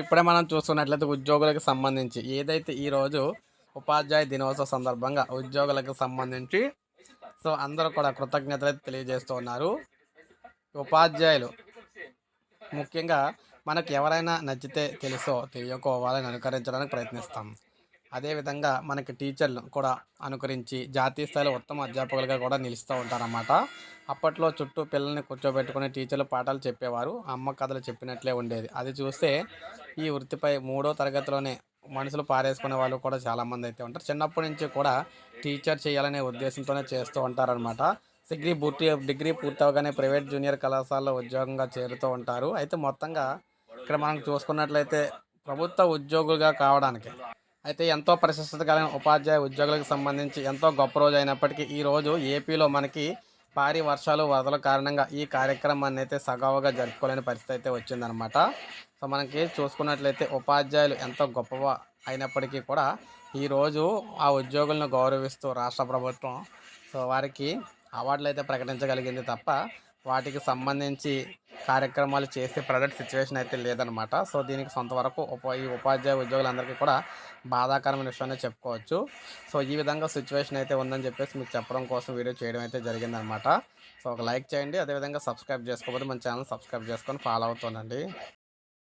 ఇప్పుడే మనం చూస్తున్నట్లయితే ఉద్యోగులకు సంబంధించి ఏదైతే ఈరోజు ఉపాధ్యాయ దినోత్సవ సందర్భంగా ఉద్యోగులకు సంబంధించి సో అందరూ కూడా కృతజ్ఞతలు తెలియజేస్తూ ఉన్నారు. ఉపాధ్యాయులు ముఖ్యంగా మనకు ఎవరైనా నచ్చితే తెలుసో తెలియకోవాలని అనుకరించడానికి ప్రయత్నిస్తాం. అదేవిధంగా మనకి టీచర్లు కూడా అనుకరించి జాతీయ స్థాయిలో ఉత్తమ అధ్యాపకులుగా కూడా నిలుస్తూ ఉంటారన్నమాట. అప్పట్లో చుట్టూ పిల్లల్ని కూర్చోబెట్టుకుని టీచర్లు పాఠాలు చెప్పేవారు అమ్మ కథలు చెప్పినట్లే ఉండేది. అది చూస్తే ఈ వృత్తిపై మూడో తరగతిలోనే మనుషులు పారేసుకునే వాళ్ళు కూడా చాలామంది అయితే ఉంటారు. చిన్నప్పటి నుంచి కూడా టీచర్ చేయాలనే ఉద్దేశంతోనే చేస్తూ ఉంటారనమాట డిగ్రీ పూర్తి డిగ్రీ పూర్తవగానే ప్రైవేట్ జూనియర్ కళాశాలలో ఉద్యోగంగా చేరుతూ ఉంటారు. అయితే మొత్తంగా ఇక్కడ మనం చూసుకున్నట్లయితే ప్రభుత్వ ఉద్యోగులుగా కావడానికి అయితే ఎంతో ప్రశస్తత కలిగిన ఉపాధ్యాయ ఉద్యోగులకు సంబంధించి ఎంతో గొప్ప రోజు అయినప్పటికీ ఈ రోజు ఏపీలో మనకి భారీ వర్షాలు వరదల కారణంగా ఈ కార్యక్రమాన్ని అయితే సగవుగా జరుపుకోలేని పరిస్థితి అయితే వచ్చిందనమాట సో మనకి చూసుకున్నట్లయితే ఉపాధ్యాయులు ఎంతో గొప్ప అయినప్పటికీ కూడా ఈరోజు ఆ ఉద్యోగులను గౌరవిస్తూ రాష్ట్ర ప్రభుత్వం సో వారికి అవార్డులు అయితే ప్రకటించగలిగింది తప్ప వాటికి సంబంధించి కార్యక్రమాలు చేసే ప్రజెంట్ సిచ్యువేషన్ అయితే లేదనమాట సో దీనికి సొంత వరకు ఉప ఈ ఉపాధ్యాయ ఉద్యోగులందరికీ కూడా బాధాకరమైన విషయాన్ని చెప్పుకోవచ్చు. సో ఈ విధంగా సిచ్యువేషన్ అయితే ఉందని చెప్పేసి మీకు చెప్పడం కోసం వీడియో చేయడం అయితే జరిగిందనమాట సో ఒక లైక్ చేయండి. అదేవిధంగా సబ్స్క్రైబ్ చేసుకోకపోతే మన ఛానల్ సబ్స్క్రైబ్ చేసుకొని ఫాలో అవుతుందండి